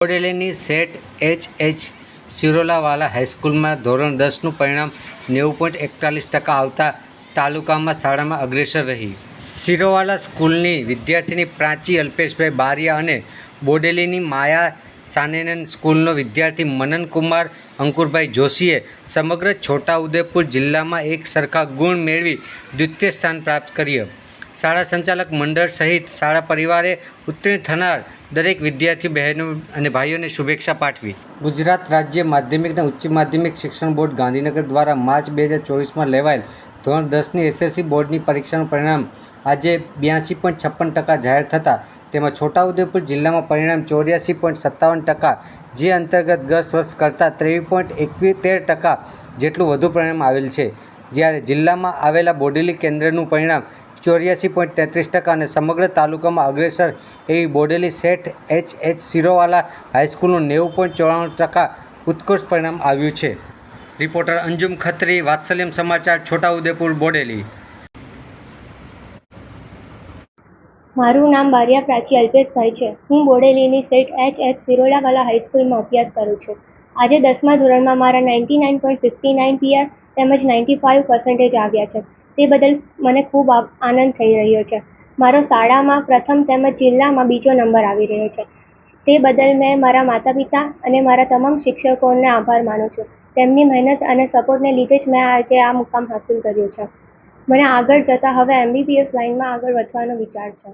બોડેલીની set H H Sirolawala હાઈસ્કૂલમાં ધોરણ દસનું પરિણામ નેવું પોઈન્ટ એકતાલીસ ટકા આવતા તાલુકામાં શાળામાં અગ્રેસર રહી. સિરોવાલા સ્કૂલની વિદ્યાર્થીની પ્રાચી અલ્પેશભાઈ બારિયા અને બોડેલીની માયા સાનેનન સ્કૂલનો વિદ્યાર્થી મનનકુમાર અંકુરભાઈ જોશીએ સમગ્ર છોટાઉદેપુર જિલ્લામાં એક સરખા ગુણ મેળવી દ્વિતીય સ્થાન પ્રાપ્ત કર્યું. શાળા સંચાલક મંડળ સહિત શાળા પરિવારે ઉત્તીર્ણ થનાર દરેક વિદ્યાર્થી બહેનો અને ભાઈઓને શુભેચ્છા પાઠવી. ગુજરાત રાજ્ય માધ્યમિક અને ઉચ્ચ માધ્યમિક શિક્ષણ બોર્ડ ગાંધીનગર દ્વારા માર્ચ બે હજાર ચોવીસમાં લેવાયેલ ધોરણ દસની એસએસસી બોર્ડની પરીક્ષાનું પરિણામ આજે બ્યાસી પોઈન્ટ છપ્પન ટકા જાહેર થતાં, તેમાં છોટાઉદેપુર જિલ્લામાં પરિણામ ચોર્યાસી પોઈન્ટ સત્તાવન ટકા, જે અંતર્ગત ગત વર્ષ કરતાં ત્રેવીસ પોઈન્ટ એકવીતેર ટકા જેટલું વધુ પરિણામ આવેલ છે. જ્યારે જિલ્લામાં આવેલા બોડેલી કેન્દ્રનું પરિણામ ચોર્યાસી પોઈન્ટ તેત્રીસ ટકા અને સમગ્ર તાલુકામાં અગ્રેસર એવી બોડેલી સેઠ એચ એચ સિરોવાલા હાઈસ્કૂલનું નેવું પોઈન્ટ ચોરાણું ટકા ઉત્કૃષ્ટ પરિણામ આવ્યું છે. રિપોર્ટર અંજુમ ખત્રી, વાત્સલ્યમ સમાચાર, છોટાઉદેપુર, બોડેલી. મારું નામ બારિયા પ્રાચી અલ્પેશભાઈ છે. હું બોડેલીની સેટ એચ એચ સિરોડાવાલા હાઈસ્કૂલમાં અભ્યાસ કરું છું. આજે દસમા ધોરણમાં મારા ninety nine point fifty nine PR તેમજ નાઇન્ટી ફાઇવ પર્સન્ટેજ આવ્યા છે. તે બદલ મને ખૂબ આનંદ થઈ રહ્યો છે. મારો શાળામાં પ્રથમ તેમજ જિલ્લામાં બીજો નંબર આવી રહ્યો છે. તે બદલ મેં મારા માતા પિતા અને મારા તમામ શિક્ષકોને આભાર માનું છું. તેમની મહેનત અને સપોર્ટને લીધે જ મેં આજે આ મુકામ હાંસિલ કર્યો છે. મને આગળ જતાં હવે એમબીબીએસ લાઇનમાં આગળ વધવાનો વિચાર છે.